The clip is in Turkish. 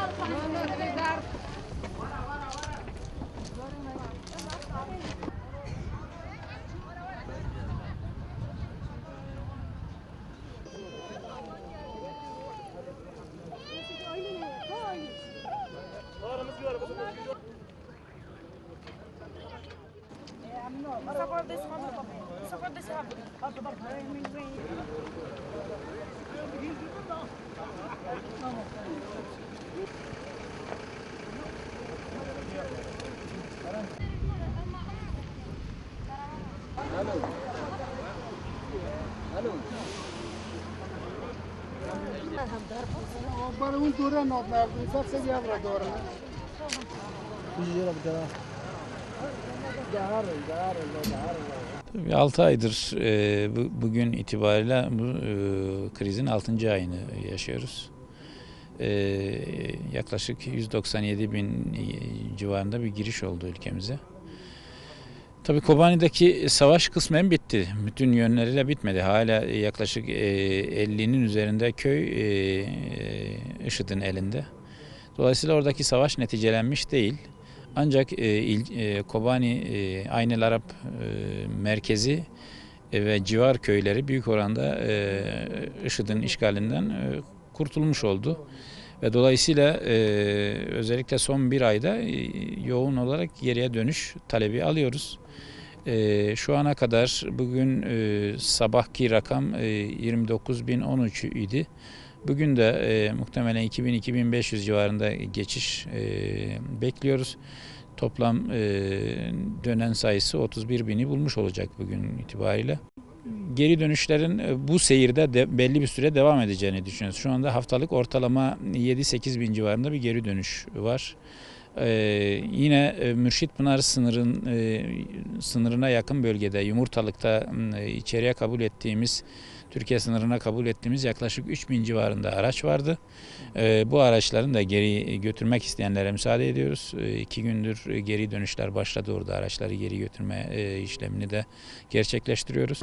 Vamos, vamos. برای 6 aydır e, bu, bugün itibariyle bu e, krizin 6. ayını yaşıyoruz. E, yaklaşık 197 bin civarında bir giriş oldu ülkemize. Tabii Kobani'deki savaş kısmen bitti. Bütün yönleriyle bitmedi. Hala yaklaşık e, 50'nin üzerinde köy e, e, IŞİD'in elinde. Dolayısıyla oradaki savaş neticelenmiş değil. Ancak e, e, Kobani e, Aynel Arap e, merkezi e, ve civar köyleri büyük oranda e, IŞİD'in işgalinden e, kurtulmuş oldu. Ve dolayısıyla e, özellikle son bir ayda e, yoğun olarak geriye dönüş talebi alıyoruz. E, şu ana kadar bugün e, sabahki rakam e, 29.013 idi. Bugün de e, muhtemelen 2000-2500 civarında geçiş e, bekliyoruz. Toplam e, dönen sayısı 31 bini bulmuş olacak bugün itibariyle. Geri dönüşlerin e, bu seyirde de belli bir süre devam edeceğini düşünüyoruz. Şu anda haftalık ortalama 7-8 bin civarında bir geri dönüş var. Ee, yine e, Mürşit Pınar sınırın e, sınırına yakın bölgede Yumurtalık'ta e, içeriye kabul ettiğimiz Türkiye sınırına kabul ettiğimiz yaklaşık 3000 civarında araç vardı. Ee, bu araçların da geri götürmek isteyenlere müsaade ediyoruz. Ee, iki gündür geri dönüşler başladı orada araçları geri götürme e, işlemini de gerçekleştiriyoruz.